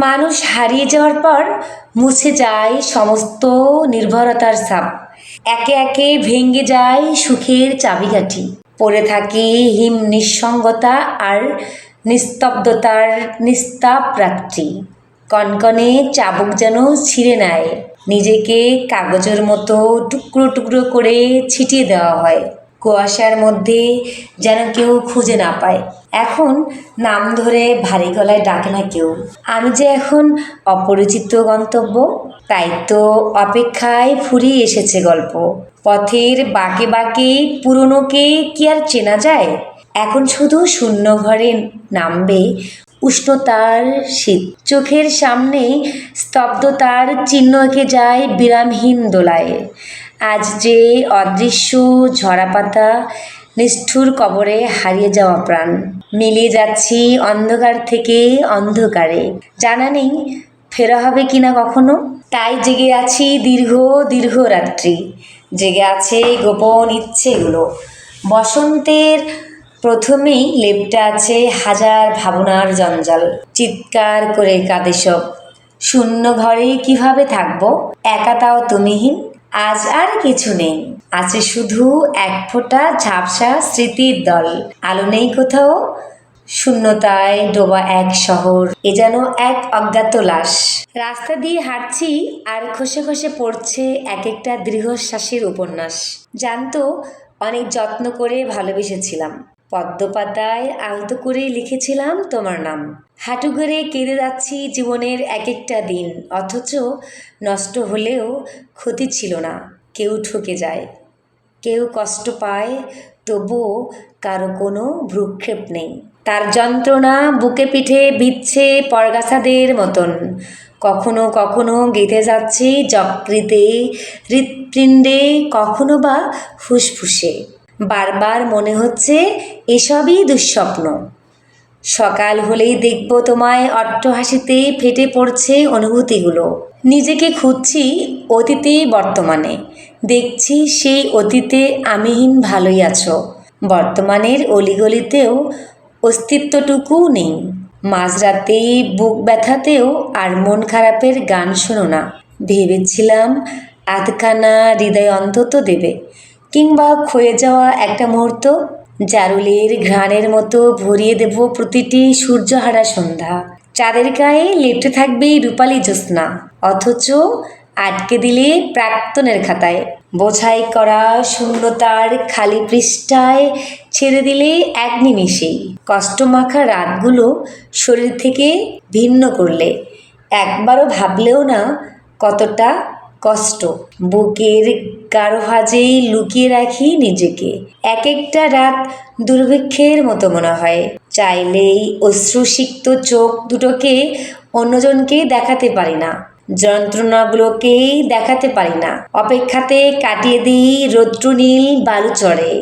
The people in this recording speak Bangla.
মানুষ হারিয়ে যাওয়ার পর মুছে যায় সমস্ত নির্ভরতার সাপ একে একে ভেঙে যায় সুখের চাবিকাঠি। পড়ে থাকে হিম নিঃসঙ্গতা আর নিস্তব্ধতার নিস্তাপ রাত্রি। কনকনে চাবুক যেন ছিঁড়ে নেয়। নিজেকে কাগজের মতো টুকরো টুকরো করে ছিটিয়ে দেওয়া হয়। কুয়াশার মধ্যে যেন কেউ খুঁজে না পায়। এখন নাম ধরে ভারী গলায় ডাকে না কেউ। আমি যে এখন অপরিচিত গন্তব্য, তাই তো অপেক্ষায় ফুরিয়ে এসেছে গল্প। পথের বাঁকে বাঁকে পুরনোকে কি আর চেনা যায়? এখন শুধু শূন্য ঘরে নামবে উষ্ণতার শীত। চোখের সামনে স্তব্ধতার চিহ্ন এঁকে যায় বিরামহীন দোলায়। আজ যে অদৃশ্য ঝরা পাতা নিষ্ঠুর কবরে হারিয়ে যাওয়া প্রাণ। মিলিয়ে যাচ্ছি অন্ধকার থেকে অন্ধকারে। জানা নেই, ফেরা হবে কিনা কখনো? তাই জেগে আছি দীর্ঘ দীর্ঘ রাত্রি। জেগে আছে গোপন ইচ্ছেগুলো। বসন্তের প্রথমেই লেপটা আছে হাজার ভাবনার জঞ্জাল। চিৎকার করে কাঁদে সব। শূন্য ঘরে কীভাবে থাকব? একা তাও তুমিহীন? আজ আর কিছু নেই। আছে শুধু এক ফোঁটা ঝাপসা স্মৃতির দল। আলো নেই কোথাও, শূন্যতায় ডোবা এক শহর, এ যেন এক অজ্ঞাত লাশ। রাস্তা দিয়ে হাঁটছি আর খসে খসে পড়ছে এক একটা দীর্ঘশ্বাসের উপন্যাস। জানতো অনেক যত্ন করে ভালোবেসেছিলাম। পদ্মপাতায় আলতো করে লিখেছিলাম তোমার নাম। হাঁটু গড়ে কেঁদে যাচ্ছি জীবনের এক একটা দিন, অথচ নষ্ট হলেও ক্ষতি ছিল না, কেউ ঠকে যায়। কেউ কষ্ট পায়, তবুও কারও কোনো ভ্রুক্ষেপ নেই। তার যন্ত্রণা বুকে পিঠে বিচ্ছে পরগাছাদের মতন। কখনো কখনো গেঁথে যাচ্ছে যকৃতে, হৃৎপিণ্ডে, কখনো বা ফুসফুসে। বারবার মনে হচ্ছে এসবই দুঃস্বপ্ন। সকাল হলেই দেখব তোমায় অট্টহাসিতে ফেটে পড়ছে অনুভূতিগুলো। নিজেকে খুঁজছি অতীতে, বর্তমানে। দেখছি সেই অতীতে আমিহীন ভালোই আছো। বর্তমানের অলিগলিতেও অস্তিত্বটুকুও নেই। মাঝরাতে বুক ব্যথাতেও আর মন খারাপের গান শোনো না। ভেবেছিলাম আধখানা হৃদয় অন্তত দেবে। কিংবা ক্ষয়ে যাওয়া একটা মুহূর্ত, জারুলের ঘ্রাণের মতো ভরিয়ে দেব প্রতিটি সূর্যহারা সন্ধ্যা। চাঁদের গায়ে লেপটে থাকবে রূপালী জ্যোৎস্না, অথচ আটকে দিলে প্রাক্তনের খাতায়। বোঝাই করা শূন্যতার খালি পৃষ্ঠায় ছেড়ে দিলে এক নিমিষেই কষ্টমাখা রাতগুলো শরীর থেকে ভিন্ন করলে। একবারও ভাবলেও না কতটা কষ্ট। বুকের কারও হাজেই লুকিয়ে রাখি নিজেকে। এক একটা রাত দুর্ভিক্ষের মতো মনে হয়। চাইলেই অশ্রুসিক্ত চোখ দুটোকে অন্যজনকে দেখাতে পারি না। যন্ত্রণাগুলোকেই দেখাতে পারি না। অপেক্ষাতে কাটিয়ে দিই রৌদ্রনীল বালুচরে